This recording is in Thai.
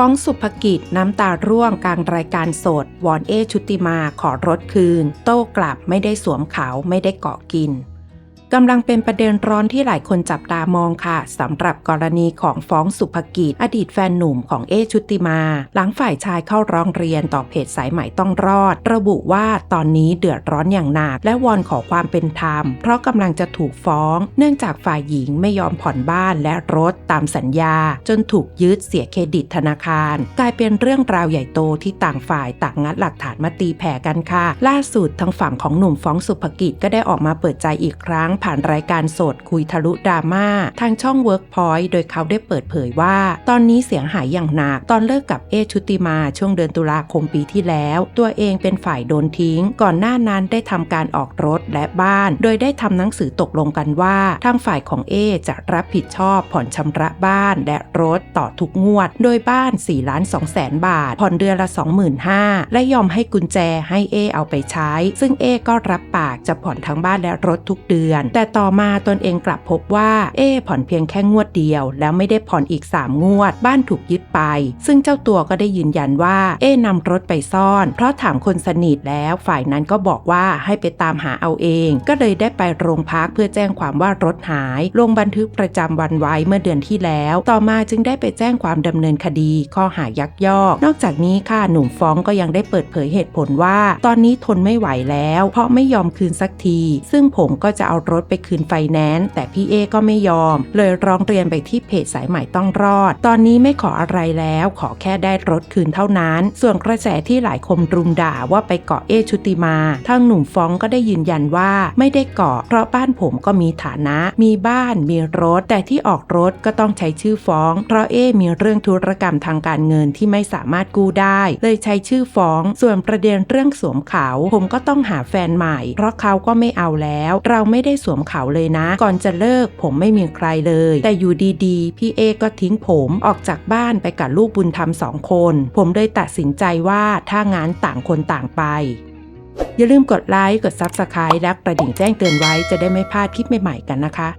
ป้องสุภกิจน้ำตาร่วงกลางรายการสด วอนเอชุติมาขอรถคืน โต้กลับไม่ได้สวมเขาไม่ได้เกาะกิน กำลังเป็นประเด็นร้อนที่หลายคนจับตามองค่ะสำหรับกรณีของฟ้องสุภกิจ อดีตแฟนหนุ่มของเอชุติมา หลังฝ่ายชายเข้าร้องเรียนต่อเพจสายใหม่ต้องรอด ระบุว่าตอนนี้เดือดร้อนอย่างหนักและวอนขอความเป็นธรรม เพราะกำลังจะถูกฟ้อง เนื่องจากฝ่ายหญิงไม่ยอมผ่อนบ้านและรถตามสัญญา จนถูกยึดเสียเครดิตธนาคาร กลายเป็นเรื่องราวใหญ่โตที่ต่างฝ่ายต่างงัดหลักฐานมาตีแผ่กันค่ะ ล่าสุดทางฝั่งของหนุ่มฟ้องสุภกิจก็ได้ออกมาเปิดใจอีกครั้งผ่านรายการสดคุยทะลุดราม่าทางช่อง Workpoint โดยเขาได้เปิดเผยว่า ตอนนี้เสียงหายอย่างหนัก ตอนเลิกกับเอชุติมาช่วงเดือนตุลาคมปีที่แล้ว ตัวเองเป็นฝ่ายโดนทิ้ง ก่อนหน้านั้นได้ทำการออกรถและบ้าน โดยได้ทำหนังสือตกลงกันว่า ทางฝ่ายของเอจะรับผิดชอบผ่อนชำระบ้านและรถต่อทุกงวด โดยบ้าน4ล้าน2แสนบาท ผ่อนเดือนละ 25,000และยอมให้กุญแจให้เอเอาไปใช้ ซึ่งเอก็รับปากจะผ่อนทั้งบ้านและรถทุกเดือนแต่ต่อมาตนเองกลับพบว่า เอผ่อนเพียงแค่งวดเดียว แล้วไม่ได้ผ่อนอีก 3 งวด บ้านถูกยึดไป ซึ่งเจ้าตัวก็ได้ยืนยันว่า เอนำรถไปซ่อน เพราะถามคนสนิทแล้ว ฝ่ายนั้นก็บอกว่าให้ไปตามหาเอาเอง ก็เลยได้ไปโรงพักเพื่อแจ้งความว่ารถหาย ลงบันทึกประจำวันไว้เมื่อเดือนที่แล้ว ต่อมาจึงได้ไปแจ้งความดำเนินคดี ข้อหายักยอก นอกจากนี้ค่ะหนุ่มฟ้องก็ยังได้เปิดเผยเหตุผลว่า ตอนนี้ทนไม่ไหวแล้ว เพราะไม่ยอมคืนสักที ซึ่งผมก็จะเอารถไปคืนไฟแนนซ์แต่พี่เอก็ไม่ยอม เลยร้องเรียนไปที่เพจสายใหม่ต้องรอด ตอนนี้ไม่ขออะไรแล้วขอแค่ได้รถคืนเท่านั้น ส่วนกระแสที่หลายคนรุมด่าว่าไปเกาะเอชุติมาทางหนุ่มฟ้องก็ได้ยืนยันว่าไม่ได้เกาะเพราะบ้านผมก็มีฐานะ มีบ้านมีรถ แต่ที่ออกรถก็ต้องใช้ชื่อฟ้อง เพราะเอมีเรื่องธุรกรรมทางการเงินที่ไม่สามารถกู้ได้ เลยใช้ชื่อฟ้อง ส่วนประเด็นเรื่องสวมเขา ผมก็ต้องหาแฟนใหม่ เพราะเขาก็ไม่เอาแล้ว เราไม่ได้สวมเขาเลยนะ ก่อนจะเลิกผมไม่มีใครเลย แต่อยู่ดีๆ พี่เอก็ทิ้งผมออกจากบ้านไปกับลูกบุญธรรมสองคน ผมเลยตัดสินใจว่าถ้างานต่างคนต่างไปอย่าลืมกดไลค์ กด Subscribe และกระดิ่งแจ้งเตือนไว้จะได้ไม่พลาดคลิปใหม่ๆกันนะคะ